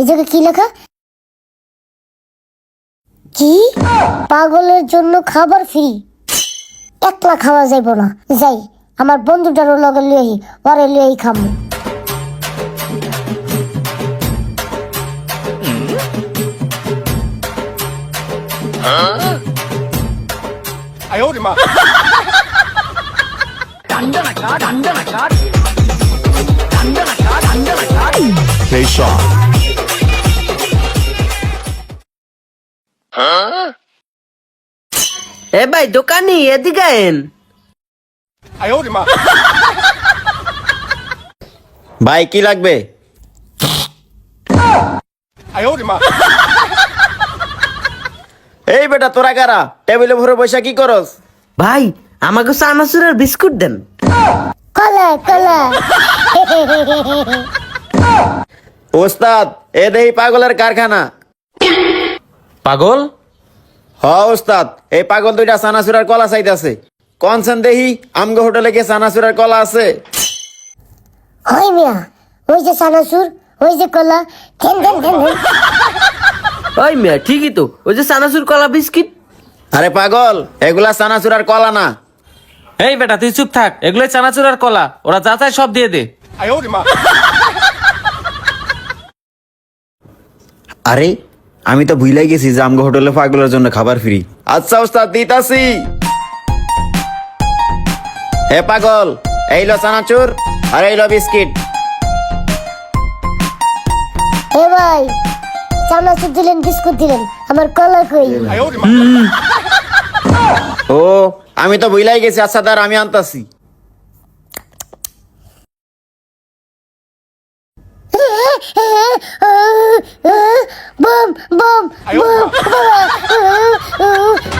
এই জায়গায় কি লেখা? কি? পাগলের জন্য খাবার ফ্রি একলা খাওয়া যাইব না। যাই আমার বন্ধুটারও লগে লিয়েই পরে লিয়েই খামু। Play shot. এ ভাই দোকানি এদিকে আইন ভাই কি লাগবে? এই বেটা তোরা কারা? টেবিলে ভরে বসে কি করস? ভাই আমাকে চানাচুরের বিস্কুট দেন। কলা কলা। ওস্তাদ এ দেহি পাগলের কারখানা। পাগল? হ ওস্তাদ এই পাগল দুইটা সানাসুরার কলা চাইতেছে। কনসেন দেহি আমগো হোটেলে কি সানাসুরার কলা আছে। হয় মিয়া ওই যে সানাসুর ওই যে কলা ঠেন ঠেন ঠেন। ওই মিয়া ঠিকই তো ওই যে চানাচুর কলা বিস্কিট। আরে পাগল এগুলা সানাসুরার কলা না। এই বেটা তুই চুপ থাক এগুলোই চানাচুর আর কলা ওরা যা চায় সব দিয়ে দে। আরে আমি তো ভুলাই গেছি যে আমগো হোটেলে পাগলের জন্য খাবার ফ্রি। আচ্ছা ওস্তাদ দিতাছি। হে পাগল এই লো চানাচুর আর এই লো বিস্কিট। এ ভাই চানাচুর দিলেন বিস্কুট দিলেন আমার কলা কই? ও আমি তো ভুলাই গেছি আচ্ছা তার আমি আনতাছি। বম বম বম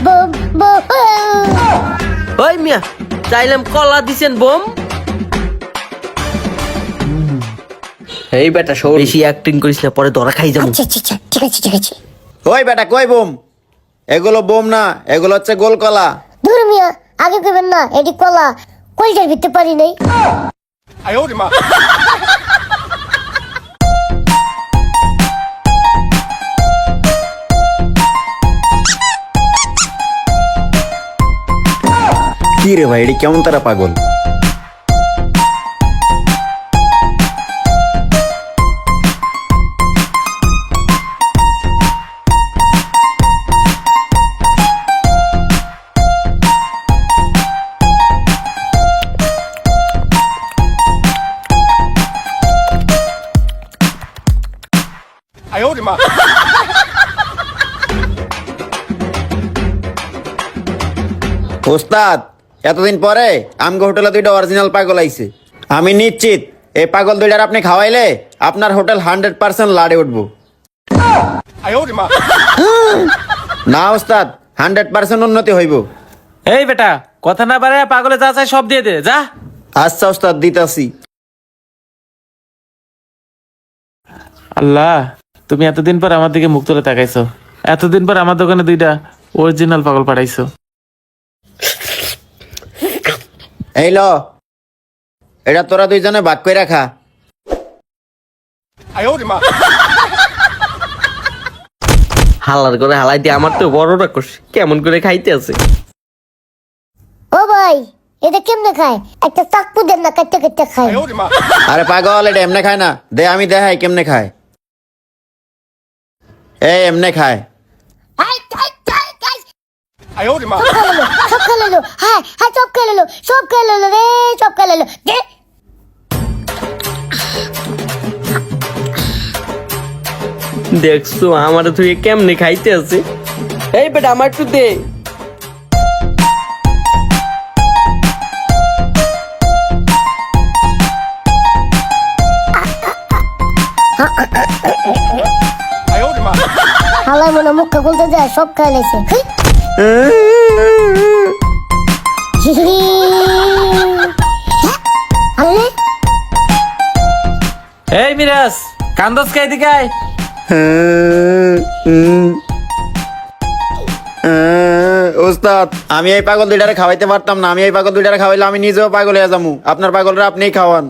বম বম ওই মিয়া চাইলাম কলা দিছেন বোম। এই বেটা শোন বেশি অ্যাক্টিং করিস না পরে ধরা খাই যাব। আচ্ছা আচ্ছা আচ্ছা ঠিক আছে ঠিক আছে। ওই বেটা কই বোম? এগুলো বোম না এগুলো হচ্ছে গোল কলা। দূর মিয়া আগে কইবেন না এটি কলা। কলটার ভিতরে পারি নাই। কি রে ভাই এটি কেমন তারা পাগল? ওস্তাদ এতদিন পরে আমগো হোটেলে দুইটা অরিজিনাল পাগল আইছে। আমি নিশ্চিত এই পাগল দুইটার আপনি খাওয়াইলে আপনার হোটেল হান্ড্রেড পার্সেন্ট লাড়ে উঠবো। না ওস্তাদ হান্ড্রেড পার্সেন্ট উন্নতি হইব। এই বেটা কথা না পারে পাগলে যা চাই সব দিয়ে দে যা। আচ্ছা ওস্তাদ দিতাছি। আল্লাহ তুমি এতদিন পর আমার দিকে মুখ তুলে তাকাইছো। এতদিন পর আমার দোকানে দুইটা অরিজিনাল পাগল পাঠাইছো। এই ল। এটা তোরা দুইজনে ভাগ করে রাখা হালার করে হালাই দিয়ে আমার তো বড় রাক্ষস কেমন করে খাইতে আছে? ও ভাই এটা কেমনে খায়? একটা চাকু দেন না কাটতে কাটতে খায়। আরে পাগল এটা এমনে খায় না। দে আমি দেখাই কেমনে খায়। এই এমনে খায়। আই, আই, আই, আই। সব সব খেয়ে। হ্যাঁ হ্যাঁ সব খেয়ে নিলো, সব খেয়ে নিলো রে সব খেয়ে। দে। দেখছ আমার তুই কেমনে খাইতে আছে এই বেটা আমার একটু দে হালাই মনে মুখটা খুলতে যায় সব খেয়ে নিয়েছে এই মিরাজ কান্দস কে এদিকে আয়। ওস্তাদ আমি এই পাগল দুইটারে খাওয়াইতে পারতাম না। আমি এই পাগল দুইটারে খাওয়াইলে আমি নিজেও পাগল হয়ে যাব আপনার পাগলরা আপনিই খাওয়ান।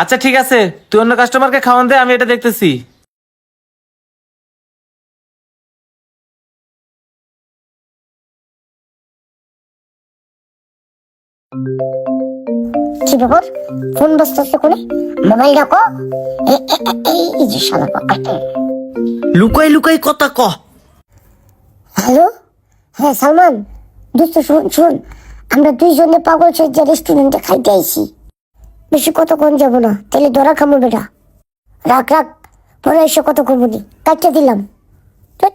আচ্ছা ঠিক আছে। তুই অন্য কাস্টমারকে খাওয়ান দে আমি এটা দেখতেছি। কি ব্যাপার ফোন বসতেছে করে মোবাইল রাখো এ- এ- এ- এই যে শালা। লুকাই লুকাই কথা ক। হ্যালো? হ্যাঁ সালমান দোস্ত শোন শোন আমরা দুইজনে পাগল সজ্জা রেস্টুরেন্টে খাইতে আইছি। বেশি কতক্ষণ যাব না? তাহলে ধরা খামো বেটা। রাখ রাখ পরে এসে কত করব নি। কাটতে দিলাম।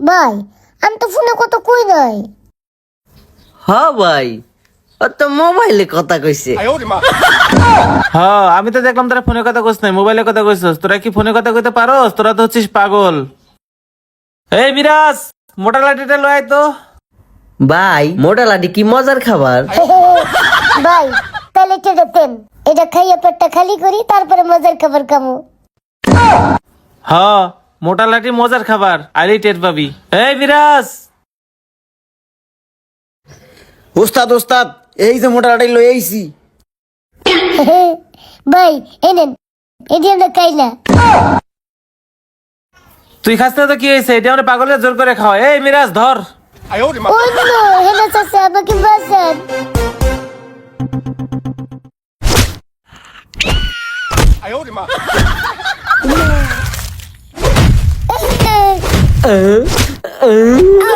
ভাই আমি তো ফোনে কত কই নাই। হ ভাই ও তো মোবাইলে কথা কইছে। হ্যাঁ আমি তো দেখলাম তোরা ফোনে কথা কইস নাই মোবাইলে কথা কইছস। তোরা কি ফোনে কথা কইতে পারোস? তোরা তো হচ্ছিস পাগল। এই মিরাজ মোটা লাঠিটা লয় তো। ভাই মোটা লাডি কি মজার খাবার? ভাই তাহলে এটা দেন। এটা খাইয়ে পেটটা খালি করি তারপরে মজার খাবার খামো। হ্যাঁ মোটা লাঠি মজার খাবার আইলি টের পাবি। এই মিরাজ উস্তাদ উস্তাদ এই যে মোটা লাঠি লই আইছি। ভাই এনেন এটি আমরা খাই না তুই খাস না তো কি হয়েছে? এটা আমরা পাগলের জোর করে খাওয়া এই মিরাজ ধর। অন্য হেনা চাচা আমাকে বাঁচান। 嗯嗯